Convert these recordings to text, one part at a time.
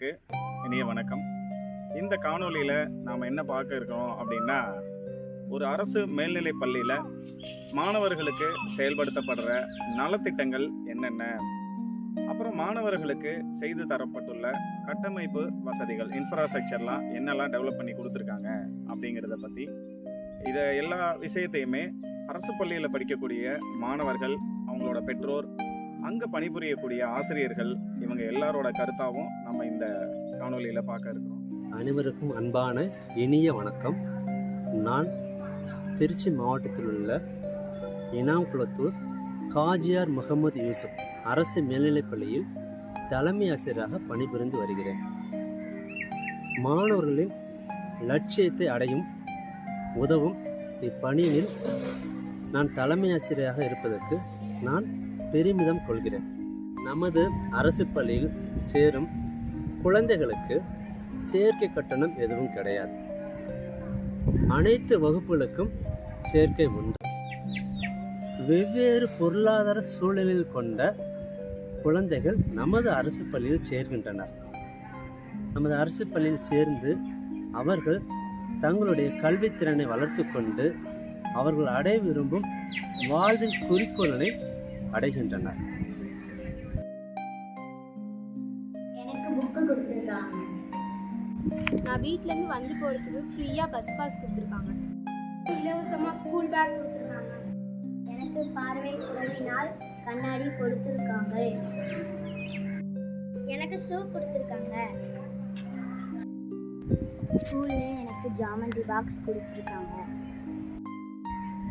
நேயர்களுக்கு இனிய வணக்கம். இந்த காணொளியில் நாம் என்ன பார்க்க இருக்கிறோம் அப்படின்னா ஒரு அரசு மேல்நிலை பள்ளியில் மாணவர்களுக்கு செயல்படுத்தப்படுற நலத்திட்டங்கள் என்னென்ன? அப்புறம் மாணவர்களுக்கு செய்து தரப்பட்டுள்ள கட்டமைப்பு வசதிகள் இன்ஃப்ராஸ்ட்ரக்சர்லாம் என்னெல்லாம் டெவலப் பண்ணி கொடுத்துருக்காங்க அப்படிங்கிறத பற்றி இதை எல்லா விஷயத்தையுமே அரசு பள்ளியில் படிக்கக்கூடிய மாணவர்கள் அவங்களோட பெற்றோர் அங்கே பணிபுரியக்கூடிய ஆசிரியர்கள் இவங்க எல்லாரோட கருத்தாகவும் நம்ம இந்த காணொலியில் பார்க்க இருக்கிறோம். அனைவருக்கும் அன்பான இனிய வணக்கம். நான் திருச்சி மாவட்டத்தில் உள்ள இனாம்குளத்தூர் காஜியார் முகமது யூசுப் அரசு மேல்நிலைப்பள்ளியில் தலைமை ஆசிரியராக பணிபுரிந்து வருகிறேன். மாணவர்களின் லட்சியத்தை அடையும் உதவும் இப்பணியில் நான் தலைமை ஆசிரியராக இருப்பதற்கு நான் பெருமிதம் கொள்கிறேன். நமது அரசு பள்ளியில் சேரும் குழந்தைகளுக்கு சேர்க்கை கட்டணம் எதுவும் கிடையாது. அனைத்து வகுப்புகளுக்கும் சேர்க்கை உண்டு. வெவ்வேறு பொருளாதார சூழலில் கொண்ட குழந்தைகள் நமது அரசு பள்ளியில் சேர்கின்றனர். நமது அரசு பள்ளியில் சேர்ந்து அவர்கள் தங்களுடைய கல்வித்திறனை வளர்த்து கொண்டு அவர்கள் அடைய விரும்பும் வாழ்வின் குறிக்கோளினை அடைகின்றனர். வீட்டிலேருந்து வந்து போகிறதுக்கு ஃப்ரீயாக பஸ் பாஸ் கொடுத்துருக்காங்க. இலவசமாக ஸ்கூல் பேக் கொடுத்துருக்காங்க. எனக்கு பார்வை குறைவினால் கண்ணாடி கொடுத்துருக்காங்க. எனக்கு ஷூ கொடுத்துருக்காங்க. ஸ்கூலில் எனக்கு ஜாமெண்ட்ரி பாக்ஸ் கொடுத்துருக்காங்க.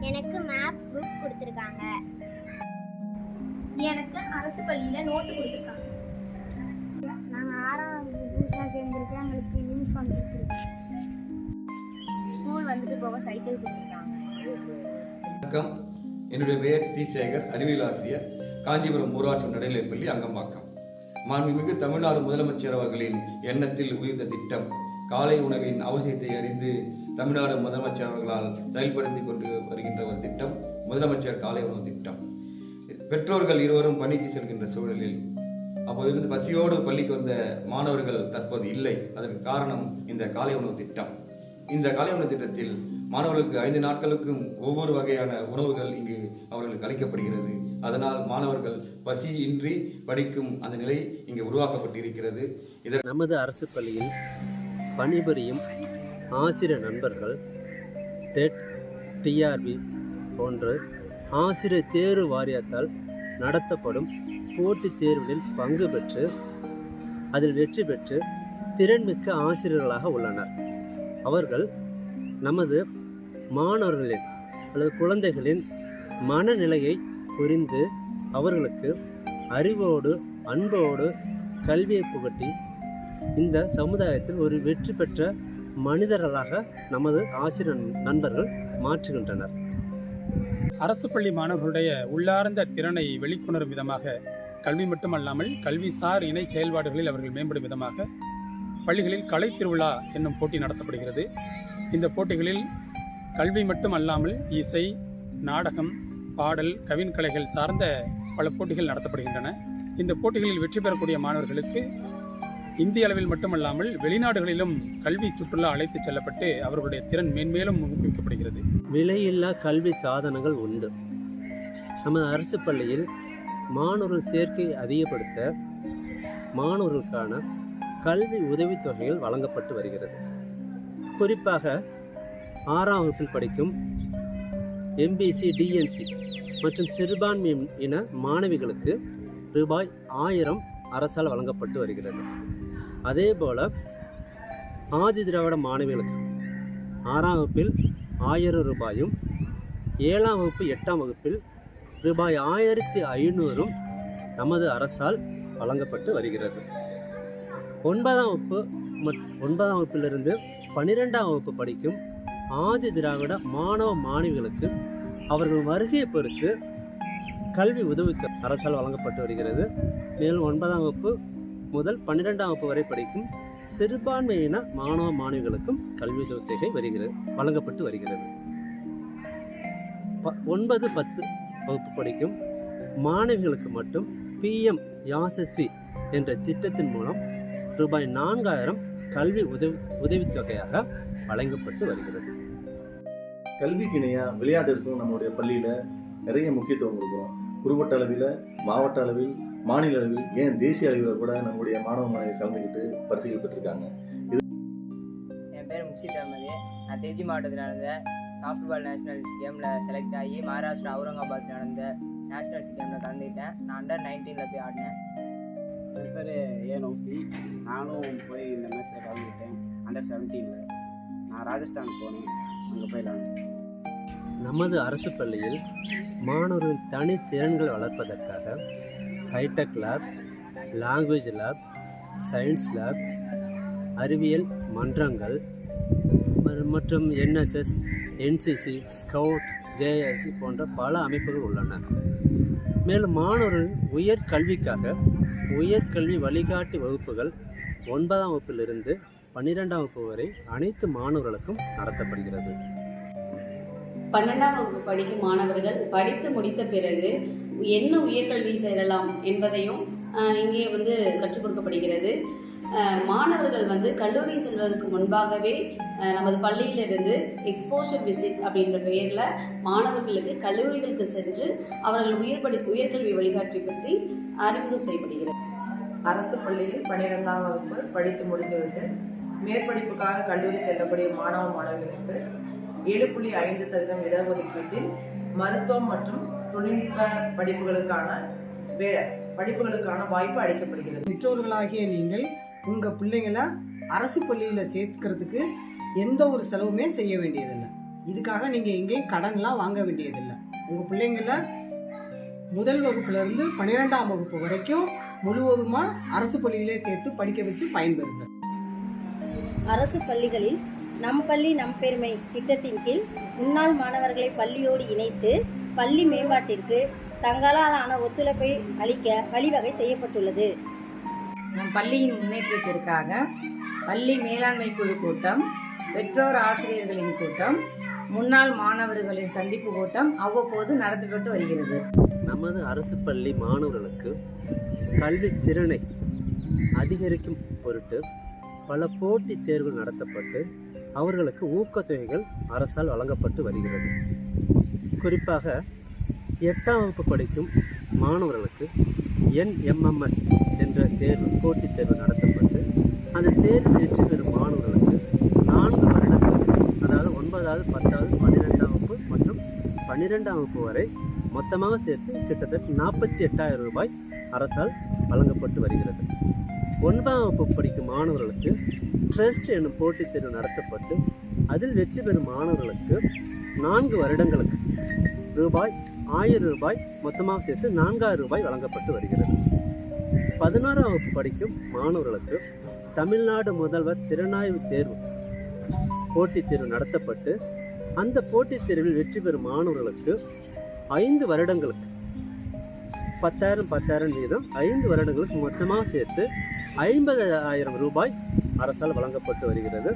எனக்கு மேப் புக் கொடுத்துருக்காங்க. எனக்கு அரசு பள்ளியில் நோட்டு கொடுத்துருக்காங்க. நாங்கள் ஆறாம் புதுசாக சேர்ந்துருக்கேன். எங்களுக்கு ஸ்கூல் வந்துட்டு போக சைக்கிள் கொடுத்துருக்காங்க. வணக்கம். என்னுடைய பெயர் தி சேகர் அறிவியல் ஆசிரியர். காஞ்சிபுரம் ஊராட்சி நடுநிலைப்பள்ளி அங்கம்பாக்கம். மாண்புமிகு தமிழ்நாடு முதலமைச்சர் அவர்களின் எண்ணத்தில் உயிர்த்த திட்டம் காலை உணவின் அவசியத்தை அறிந்து தமிழ்நாடு முதலமைச்சர் அவர்களால் செயல்படுத்தி கொண்டு வருகின்ற ஒரு திட்டம் முதலமைச்சர் காலை உணவு திட்டம். பெற்றோர்கள் இருவரும் பணிக்கு செல்கின்ற சூழலில் அப்போதிருந்து பசியோடு பள்ளிக்கு வந்த மாணவர்கள் தற்போது இல்லை. அதற்கு காரணம் இந்த காலை உணவு திட்டம். இந்த காலை உணவு திட்டத்தில் மாணவர்களுக்கு ஐந்து நாட்களுக்கும் ஒவ்வொரு வகையான உணவுகள் இங்கு அவர்களுக்கு அளிக்கப்படுகிறது. அதனால் மாணவர்கள் பசியின்றி படிக்கும் அந்த நிலை இங்கு உருவாக்கப்பட்டிருக்கிறது. இதன் நமது அரசு பள்ளியில் பணிபுரியும் ஆசிரியர் நண்பர்கள் டெட் டிஆர்பி போன்ற ஆசிரியர் தேர்வு வாரியத்தால் நடத்தப்படும் போட்டித் தேர்வுகளில் பங்கு பெற்று அதில் வெற்றி பெற்று திறன்மிக்க ஆசிரியர்களாக உள்ளனர். அவர்கள் நமது மாணவர்களின் அல்லது குழந்தைகளின் மனநிலையை புரிந்து அவர்களுக்கு அறிவோடு அன்போடு கல்வியை புகட்டி இந்த சமுதாயத்தில் ஒரு வெற்றி பெற்ற மனிதர்களாக நமது ஆசிரியர் நண்பர்கள் மாற்றுகின்றனர். அரசு பள்ளி மாணவர்களுடைய உள்ளார்ந்த திறனை வெளிக்கொணரும் விதமாக கல்வி மட்டுமல்லாமல் கல்விசார் இணை செயல்பாடுகளில் அவர்கள் மேம்படும் விதமாக பள்ளிகளில் கலை திருவிழா என்னும் போட்டி நடத்தப்படுகிறது. இந்த போட்டிகளில் கல்வி மட்டும் அல்லாமல் இசை நாடகம் பாடல் கவின் கலைகள் சார்ந்த பல போட்டிகள் நடத்தப்படுகின்றன. இந்த போட்டிகளில் வெற்றி பெறக்கூடிய மாணவர்களுக்கு இந்திய அளவில் மட்டுமல்லாமல் வெளிநாடுகளிலும் கல்வி சுற்றுலா அழைத்து செல்லப்பட்டு அவர்களுடைய திறன் மேன்மேலும் ஊக்குவிக்கப்படுகிறது. விலையில்லா கல்வி சாதனங்கள் உண்டு. நமது அரசு பள்ளியில் மாணவர்கள் சேர்க்கை அதிகப்படுத்த மாணவர்களுக்கான கல்வி உதவித்தொகைகள் வழங்கப்பட்டு வருகிறது. குறிப்பாக ஆறாம் வகுப்பில் படிக்கும் எம்பிசி டிஎன்சி மற்றும் சிறுபான்மை இன மாணவிகளுக்கு ரூபாய் ஆயிரம் அரசால் வழங்கப்பட்டு வருகிறது. அதேபோல ஆதி திராவிட மாணவிகளுக்கு ஆறாம் வகுப்பில் ஆயிரம் ரூபாயும் ஏழாம் வகுப்பு எட்டாம் வகுப்பில் ரூபாய் ஆயிரத்தி ஐநூறும் நமது அரசால் வழங்கப்பட்டு வருகிறது. ஒன்பதாம் வகுப்பு ஒன்பதாம் வகுப்பிலிருந்து பன்னிரெண்டாம் வகுப்பு படிக்கும் ஆதி திராவிட மாணவ மாணவிகளுக்கு அவர்கள் வருகையை பொறுத்து கல்வி உதவி அரசால் வழங்கப்பட்டு வருகிறது. மேலும் ஒன்பதாம் வகுப்பு முதல் பன்னிரெண்டாம் வகுப்பு வரை படிக்கும் சிறுபான்மையின மாணவ மாணவிகளுக்கும் கல்வி உதவித்தொகை வருகிறது வழங்கப்பட்டு வருகிறது. ப ஒன்பது பத்து வகுப்பு படிக்கும் மாணவிகளுக்கு மட்டும் பிஎம் யாசஸ்வி என்ற திட்டத்தின் மூலம் ரூபாய் நான்காயிரம் கல்வி உதவி உதவித்தொகையாக வழங்கப்பட்டு வருகிறது. கல்விக்கு இணையாக விளையாட்டிற்கும் நம்மளுடைய பள்ளியில் நிறைய முக்கியத்துவம் கொடுக்குறோம். குறுவட்ட அளவில் மாவட்ட அளவில் மாநில அளவில் ஏன் தேசிய அளவில் கூட நம்முடைய மாணவ மாணவியர் கலந்துக்கிட்டு பரிசுகள் பெற்றிருக்காங்க. என் பேர் முக்ஷித் அகமது நான் திருச்சி மாவட்டத்தில் நடந்த சாஃப்ட்பால் நேஷனல்ஸ் கேமில் செலக்ட் ஆகி மகாராஷ்டிரா அவுரங்காபாத் நடந்த நேஷனல்ஸ் கேமில் கலந்துக்கிட்டேன் நான் அண்டர் நைன்டீனில் போய் ஆடினேன். என் பேர் ஏனோபி நானும் போய் இந்த மேட்ச்சில் கலந்துக்கிட்டேன் அண்டர் செவன்டீனில் நான் ராஜஸ்தான் போனேன். அங்கே போய் விளாண்டேன் நமது அரசு பள்ளியில் மாணவர்களின் தனித்திறன்களை வளர்ப்பதற்காக hi tech lab language lab science lab அறிவியல் மன்றங்கள் மற்றும் என்எஸ்எஸ் என்சிசி ஸ்கவுட் ஜேஎஸ்சி போன்ற பல அமைப்புகள் உள்ளன. மேலும் மாணவர்கள் உயர்கல்விக்காக உயர்கல்வி வழிகாட்டி வகுப்புகள் ஒன்பதாம் வகுப்பிலிருந்து பன்னிரெண்டாம் வகுப்பு வரை அனைத்து மாணவர்களுக்கும் நடத்தப்படுகிறது. பன்னெண்டாம் வகுப்பு படிக்கும் மாணவர்கள் படித்து முடித்த பிறகு என்ன உயர்கல்வி சேரலாம் என்பதையும் இங்கே வந்து கற்றுக் கொடுக்கப்படுகிறது. மாணவர்கள் வந்து கல்லூரி செல்வதற்கு முன்பாகவே நமது பள்ளியிலிருந்து எக்ஸ்போஷர் விசிட் அப்படின்ற பெயரில் மாணவர்களுக்கு கல்லூரிகளுக்கு சென்று அவர்கள் உயர் படி உயர்கல்வி வழிகாட்டி பற்றி அறிமுகம் செய்யப்படுகிறது. அரசு பள்ளியில் பன்னிரெண்டாம் வகுப்பு படித்து முடித்துவிட்டு மேற்படிப்புக்காக கல்லூரி செல்லக்கூடிய மாணவ மாணவிகளுக்கு ஏழு புள்ளி ஐந்து சதவீதம் இடஒதுக்கீட்டில் மருத்துவம் மற்றும் தொழில்நுட்ப படிப்புகளுக்கான வே படிப்புகளுக்கான வாய்ப்பு அளிக்கப்படுகிறது. பெற்றோர்களாகிய நீங்கள் உங்கள் பிள்ளைங்களை அரசு பள்ளியில் சேர்த்துக்கிறதுக்கு எந்த ஒரு செலவுமே செய்ய வேண்டியதில்லை. இதுக்காக நீங்கள் எங்கேயும் கடன்லாம் வாங்க வேண்டியதில்லை. உங்கள் பிள்ளைங்கள முதல் வகுப்புலேருந்து பன்னிரெண்டாம் வகுப்பு வரைக்கும் முழுவதுமாக அரசு பள்ளியிலே சேர்த்து படிக்க வச்சு பயன்பெறுங்க அரசு பள்ளிகளில் நம் பள்ளி நம் பெருமை திட்டத்தின் கீழ் முன்னாள் மாணவர்களை பள்ளியோடு இணைத்து பள்ளி மேம்பாட்டிற்கு தங்களாலான ஒத்துழைப்பை அளிக்க வழிவகை செய்யப்பட்டுள்ளது. நம் பள்ளியின் முன்னேற்றத்திற்காக பள்ளி மேலாண்மை குழு கூட்டம் பெற்றோர் ஆசிரியர்களின் கூட்டம் முன்னாள் மாணவர்களின் சந்திப்பு கூட்டம் அவ்வப்போது நடத்தப்பட்டு வருகிறது. நமது அரசு பள்ளி மாணவர்களுக்கு கல்வி திறனை அதிகரிக்கும் பொருட்டு பல போட்டித் தேர்வுகள் நடத்தப்பட்டு அவர்களுக்கு ஊக்கத்தொகைகள் அரசால் வழங்கப்பட்டு வருகிறது. குறிப்பாக எட்டாம் வகுப்பு படிக்கும் மாணவர்களுக்கு என்எம்எம்எஸ் என்ற தேர்வு போட்டித் தேர்வு நடத்தப்பட்டு அந்த தேர்வு வெற்றி பெறும் மாணவர்களுக்கு நான்கு வருடங்களுக்கு அதாவது ஒன்பதாவது பத்தாவது பன்னிரெண்டாம் வகுப்பு மற்றும் பன்னிரெண்டாம் வகுப்பு வரை மொத்தமாக சேர்த்து கிட்டத்தட்ட நாற்பத்தி எட்டாயிரம் ரூபாய் அரசால் வழங்கப்பட்டு வருகிறது. ஒன்பதாம் வகுப்பு படிக்கும் மாணவர்களுக்கு ட்ரஸ்ட் என்னும் போட்டித் தேர்வு நடத்தப்பட்டு அதில் வெற்றி பெறும் மாணவர்களுக்கு நான்கு வருடங்களுக்கு ரூபாய் ஆயிரம் ரூபாய் மொத்தமாக சேர்த்து நான்காயிரம் ரூபாய் வழங்கப்பட்டு வருகிறது. பதினாறாம் வகுப்பு படிக்கும் மாணவர்களுக்கு தமிழ்நாடு முதல்வர் திறனாய்வு தேர்வு போட்டித் தேர்வு நடத்தப்பட்டு அந்த போட்டித் தேர்வில் வெற்றி பெறும் மாணவர்களுக்கு ஐந்து வருடங்களுக்கு பத்தாயிரம் பத்தாயிரம் வீதம் ஐந்து வருடங்களுக்கு மொத்தமாக சேர்த்து ஐம்பது ஆயிரம் ரூபாய் அரசால் வழங்கப்பட்டு வருகிறது.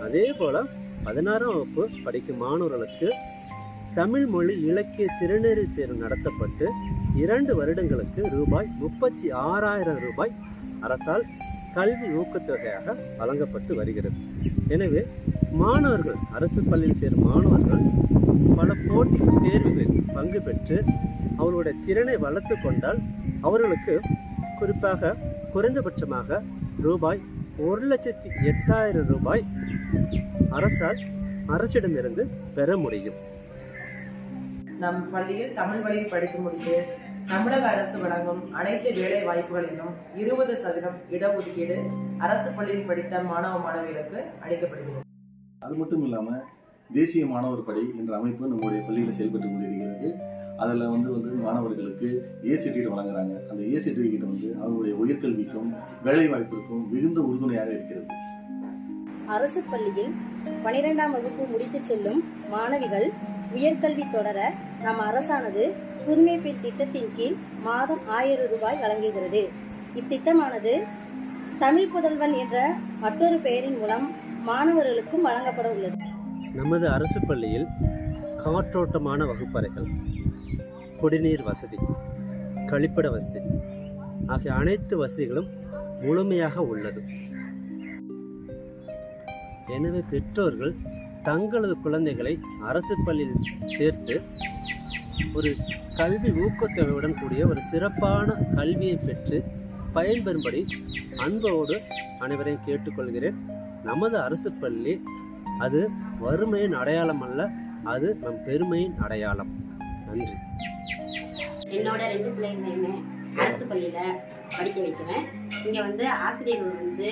அதே போல் பதினாறாம் வகுப்பு படிக்கும் மாணவர்களுக்கு தமிழ் மொழி இலக்கிய திருநெறி தேர்வு நடத்தப்பட்டு இரண்டு வருடங்களுக்கு ரூபாய் முப்பத்தி ஆறாயிரம் ரூபாய் அரசால் கல்வி ஊக்கத்தொகையாக வழங்கப்பட்டு வருகிறது. எனவே மாணவர்கள் அரசு பள்ளியில் சேரும் மாணவர்கள் பல போட்டி தேர்வுகளில் பங்கு பெற்று அவர்களுடைய திறனை வளர்த்து கொண்டால் அவர்களுக்கு குறிப்பாக குறைந்தபட்சமாக ரூபாய் ஒரு லட்சத்தி எட்டாயிரம் ரூபாய் அரசால் அரசிடமிருந்து பெற முடியும். நம் பள்ளியில் தமிழ் வழியில் படித்து முடித்து தமிழக அரசு வழங்கும் அனைத்து வேலை வாய்ப்புகளிலும் இருபது சதவீதம் இடஒதுக்கீடு அரசு பள்ளியில் படித்த மாணவ மாணவிகளுக்கு அளிக்கப்படுகிறது. அது மட்டும் இல்லாமல் தேசிய மாணவர் படை என்ற அமைப்பு நம்முடைய பள்ளியில் செயல்பட்டு கொண்டிருக்கிறது. அதில் வந்து வந்து மாணவர்களுக்கு ஏ சர்டிஃபிகேட் வழங்குறாங்க. அந்த ஏ சர்டிஃபிகேட் வந்து அவங்களுடைய உயர்கல்விக்கும் வேலை வாய்ப்பிற்கும் மிகுந்த உறுதுணையாக இருக்கிறது. அரசு பள்ளியில் பனிரெண்டாம் வகுப்பு முடித்து செல்லும் மாணவிகள் உயர்கல்வி தொடர நம் அரசானது புதுமை பெண் திட்டத்தின் கீழ் மாதம் ஆயிரம் ரூபாய் வழங்குகிறது. இத்திட்டமானது தமிழ் புதல்வன் என்ற மற்றொரு பெயரின் மூலம் மாணவர்களுக்கும் வழங்கப்பட உள்ளது. நமது அரசு பள்ளியில் காற்றோட்டமான வகுப்பறைகள் குடிநீர் வசதி கழிப்பிட வசதி ஆகிய அனைத்து வசதிகளும் முழுமையாக உள்ளது. எனவே பெற்றோர்கள் தங்களது குழந்தைகளை அரசு பள்ளியில் சேர்த்து ஒரு கல்வி ஊக்கத்தொகையுடன் கூடிய ஒரு சிறப்பான கல்வியை பெற்று பயன்பெறும்படி அன்போடு அனைவரையும் கேட்டுக்கொள்கிறேன். நமது அரசு பள்ளி அது வறுமையின் அடையாளம் அல்ல அது நம் பெருமையின் அடையாளம். நன்றி. என்னோட ரெண்டு பிள்ளைங்களையுமே அரசு பள்ளியில் படிக்க வைக்கிறேன். இங்கே வந்து ஆசிரியர்கள் வந்து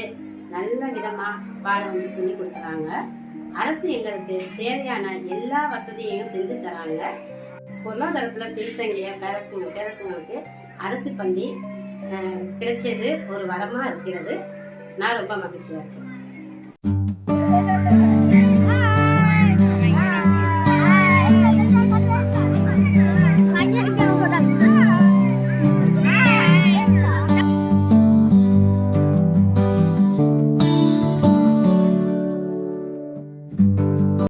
நல்ல விதமாக பாடம் வந்து சொல்லி கொடுக்குறாங்க. அரசு எங்களுக்கு தேவையான எல்லா வசதியையும் செஞ்சு தராங்க. பொருளாதாரத்தில் பின்தங்கிய பேரசுங்க பேரசுங்களுக்கு அரசு பள்ளி கிடைச்சது ஒரு வரமாக இருக்கிறது. நான் ரொம்ப மகிழ்ச்சியாக இருக்கேன்.